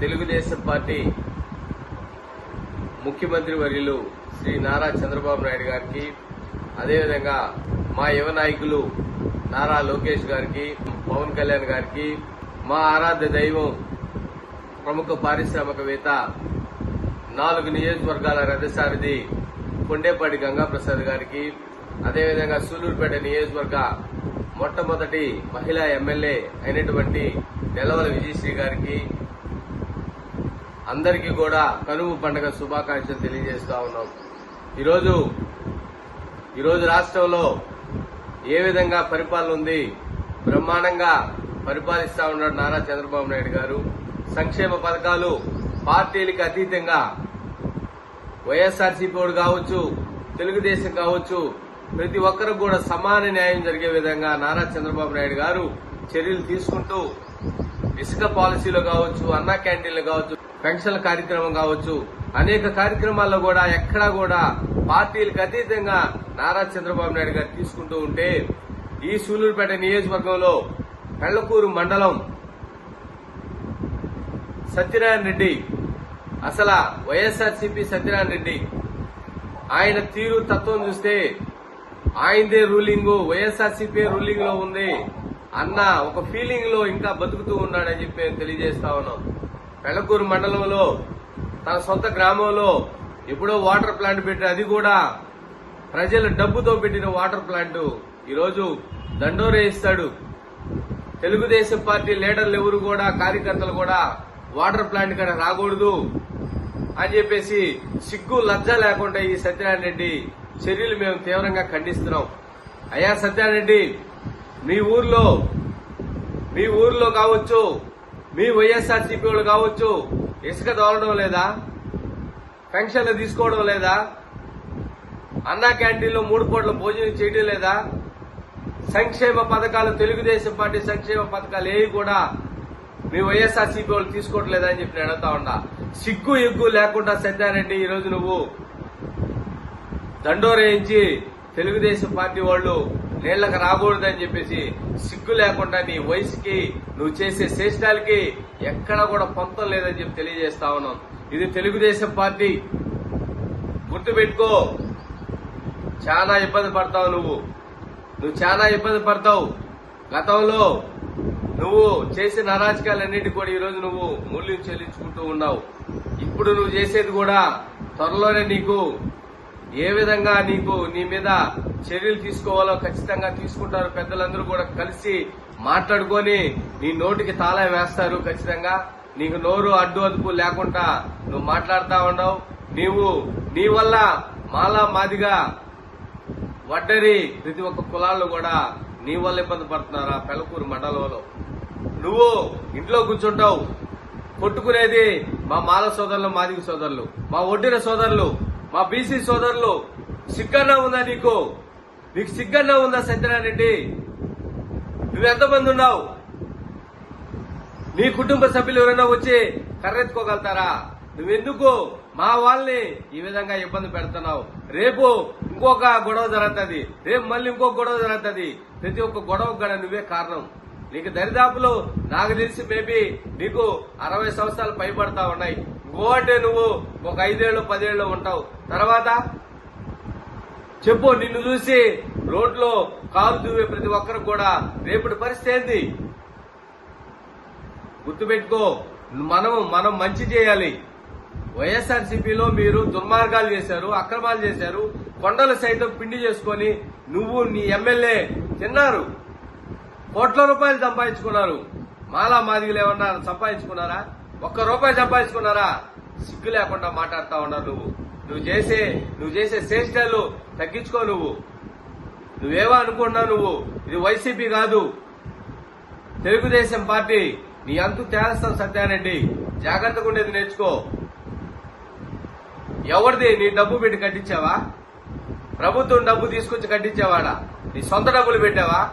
Telugu Desam party ముఖ్యమంత్రి వర్యులు శ్రీ నారా చంద్రబాబు నాయుడు గారికి అదేవిధంగా మా యువ నాయకులు నారా లోకేష్ గారికి పవన్ కళ్యాణ్ గారికి మా ఆరాధ్య దైవం ప్రముఖ పారిశ్రామికవేత్త నాలుగు నియోజకవర్గాల రథసారథి కొండేపాటి గంగాప్రసాద్ గారికి అదేవిధంగా సూలూరుపేట నియోజకవర్గ మొట్టమొదటి మహిళా ఎమ్మెల్యే అయినటువంటి నెలవల విజయశ్రీ గారికి అందరికీ కూడా కనుమ పండుగ శుభాకాంక్షలు తెలియజేస్తా ఉన్నాం. ఈరోజు ఈరోజు రాష్ట్రంలో ఏ విధంగా పరిపాలన ఉంది? బ్రహ్మాండంగా పరిపాలిస్తా ఉన్నాడు నారా చంద్రబాబు నాయుడు గారు. సంక్షేమ పథకాలు పార్టీలకు అతీతంగా వైఎస్ఆర్సీపీ వాడు కావచ్చు తెలుగుదేశం కావచ్చు ప్రతి ఒక్కరు కూడా సమాన న్యాయం జరిగే విధంగా నారా చంద్రబాబు నాయుడు గారు చర్యలు తీసుకుంటూ ఇసుక పాలసీలో కావచ్చు అన్నా క్యాంటీన్లు కావచ్చు పెన్షన్ల కార్యక్రమం కావచ్చు అనేక కార్యక్రమాల్లో కూడా ఎక్కడా కూడా పార్టీలకు అతీతంగా నారా చంద్రబాబు నాయుడు గారు తీసుకుంటూ ఉంటే ఈ సూలూరుపేట నియోజకవర్గంలో పెళ్ళకూరు మండలం సత్యనారాయణ రెడ్డి అసలు వైఎస్ఆర్సీపీ సత్యనారాయణ రెడ్డి ఆయన తీరు తత్వం చూస్తే ఆయనదే రూలింగ్ వైఎస్ఆర్సీపీ రూలింగ్లో ఉంది అన్న ఒక ఫీలింగ్లో ఇంకా బతుకుతూ ఉన్నాడని చెప్పి తెలియజేస్తా ఉన్నాం. పెళ్ళకూరు మండలంలో తన సొంత గ్రామంలో ఎప్పుడో వాటర్ ప్లాంట్ పెట్టి అది కూడా ప్రజల డబ్బుతో పెట్టిన వాటర్ ప్లాంట్. ఈరోజు దండోరేయిస్తాడు తెలుగుదేశం పార్టీ లీడర్లు ఎవరు కూడా కార్యకర్తలు కూడా వాటర్ ప్లాంట్ కాడ రాకూడదు అని చెప్పేసి సిగ్గు లజ్జ లేకుండా ఈ సత్యనారాయణ రెడ్డి చర్యలు మేము తీవ్రంగా ఖండిస్తున్నాం. అయ్యా సత్యనారాయణ రెడ్డి మీ ఊర్లో మీ ఊర్లో కావచ్చు మీ వైఎస్ఆర్సీపీ వాళ్ళు కావచ్చు ఇసుక తోలడం లేదా పెన్షన్లు తీసుకోవడం లేదా అన్నా క్యాంటీన్లో మూడు పూట్ల భోజనం చేయడం లేదా సంక్షేమ పథకాలు తెలుగుదేశం పార్టీ సంక్షేమ పథకాలు ఏవి కూడా మీ వైఎస్ఆర్సీపీ వాళ్ళు తీసుకోవట్లేదా అని చెప్పి నేను అడుగుతా ఉన్నా. సిగ్గు ఎగ్గు లేకుండా సత్యారెడ్డి ఈ రోజు నువ్వు దండోరేయించి తెలుగుదేశం పార్టీ వాళ్ళు నీళ్ళకు రాకూడదని చెప్పేసి సిగ్గు లేకుండా నీ వయసుకి నువ్వు చేసే శ్రేష్టాలకి ఎక్కడా కూడా పొంతం లేదని చెప్పి తెలియజేస్తా ఉన్నాం. ఇది తెలుగుదేశం పార్టీ. గుర్తుపెట్టుకో చాలా ఇబ్బంది పడతావు నువ్వు. నువ్వు చాలా ఇబ్బంది పడతావు. గతంలో నువ్వు చేసిన అరాచకాలన్నిటి కూడా ఈరోజు నువ్వు మూల్యం చెల్లించుకుంటూ ఉన్నావు. ఇప్పుడు నువ్వు చేసేది కూడా త్వరలోనే నీకు ఏ విధంగా నీకు నీ మీద చర్యలు తీసుకోవాలో ఖచ్చితంగా తీసుకుంటారు పెద్దలందరూ కూడా కలిసి మాట్లాడుకొని నీ నోటికి తాళం వేస్తారు ఖచ్చితంగా. నీకు నోరు అడ్డు అదుపు లేకుండా నువ్వు మాట్లాడుతూ ఉన్నావు. నీవు నీ వల్ల మాలా మాదిగా వడ్డరి ప్రతి ఒక్క కులాల్లో కూడా నీ వల్ల ఇబ్బంది పడుతున్నారా పెలకూరు మండలంలో. నువ్వు ఇంట్లో కూర్చుంటావు. కొట్టుకునేది మా మాల సోదరులు మాదిగ సోదరులు మా ఒడ్డిన సోదరులు. మా బీసీ సోదరులు సిగ్గన్నా ఉందా నీకు? నీకు సిగ్గన్నా ఉందా సత్యనారాయణ రెడ్డి నువ్వెంతమంది ఉన్నావు? నీ కుటుంబ సభ్యులు ఎవరైనా వచ్చి కర్రెత్తుకోగలుగుతారా? నువ్వెందుకు? మా వాళ్ళని ఈ విధంగా ఇబ్బంది పెడుతున్నావు. రేపు ఇంకొక గొడవ జరుగుతుంది. రేపు మళ్ళీ ఇంకొక గొడవ జరుగుతుంది. ప్రతి ఒక్క గొడవ కూడా నువ్వే కారణం. నీకు దరిదాపులు నాకు తెలిసి మేబీ నీకు అరవై సంవత్సరాలు పైబడతా ఉన్నాయి. అంటే నువ్వు ఒక ఐదేళ్ళు పదేళ్ళు ఉంటావు. తర్వాత చెప్పు నిన్ను చూసి రోడ్లో కాలు దువ్వే ప్రతి ఒక్కరు కూడా రేపటి పరిస్థితి ఏంది? గుర్తుపెట్టుకో మనం మనం మంచి చేయాలి. వైఎస్ఆర్సీపీలో మీరు దుర్మార్గాలు చేశారు అక్రమాలు చేశారు కొండలు సైతం పిండి చేసుకొని నువ్వు నీ ఎమ్మెల్యే తిన్నారు. కోట్ల రూపాయలు సంపాదించుకున్నారు. మాలా మాదిగలు ఏమన్నా సంపాదించుకున్నారా? ఒక్క రూపాయి సంపాదించుకున్నారా? సిగ్గు లేకుండా మాట్లాడుతా ఉన్నావు నువ్వు. నువ్వు చేసే నువ్వు చేసే చేష్టలు తగ్గించుకో నువ్వు. నువ్వేవో అనుకున్నావు నువ్వు. ఇది వైసీపీ కాదు. తెలుగుదేశం పార్టీ నీ అంతు తేల్స్తాం సత్యారెడ్డి. జాగ్రత్తగా ఉండేది నేర్చుకో. ఎవరిది? నీ డబ్బు పెట్టి కట్టించావా? ప్రభుత్వం డబ్బు తీసుకొచ్చి కట్టించావాడా? నీ సొంత డబ్బులు పెట్టావా?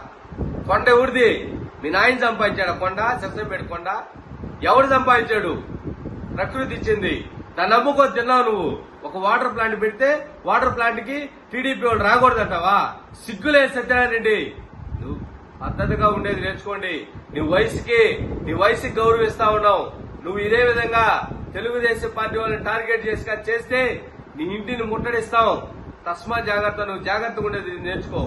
కొండ ఎవరిది మీ నాయన సంపాదించాడా కొండ? సరసంపేట కొండ? ఎవడు సంపాదించాడు? ప్రకృతి ఇచ్చింది దాన్ని నమ్ముకో తిన్నావు నువ్వు. ఒక వాటర్ ప్లాంట్ పెడితే వాటర్ ప్లాంట్కి టీడీపీ వాళ్ళు రాకూడదంటావా? సిగ్గులే సత్యనారాయణ రెడ్డి నువ్వు పద్ధతిగా ఉండేది నేర్చుకోండి. నీ వయసుకి నీ వయసుకి గౌరవిస్తా ఉన్నావు. నువ్వు ఇదే విధంగా తెలుగుదేశం పార్టీ వాళ్ళని టార్గెట్ చేసి చేస్తే నీ ఇంటిని ముట్టడిస్తాం తస్మా జాగ్రత్త నువ్వు జాగ్రత్తగా ఉండేది నేర్చుకో.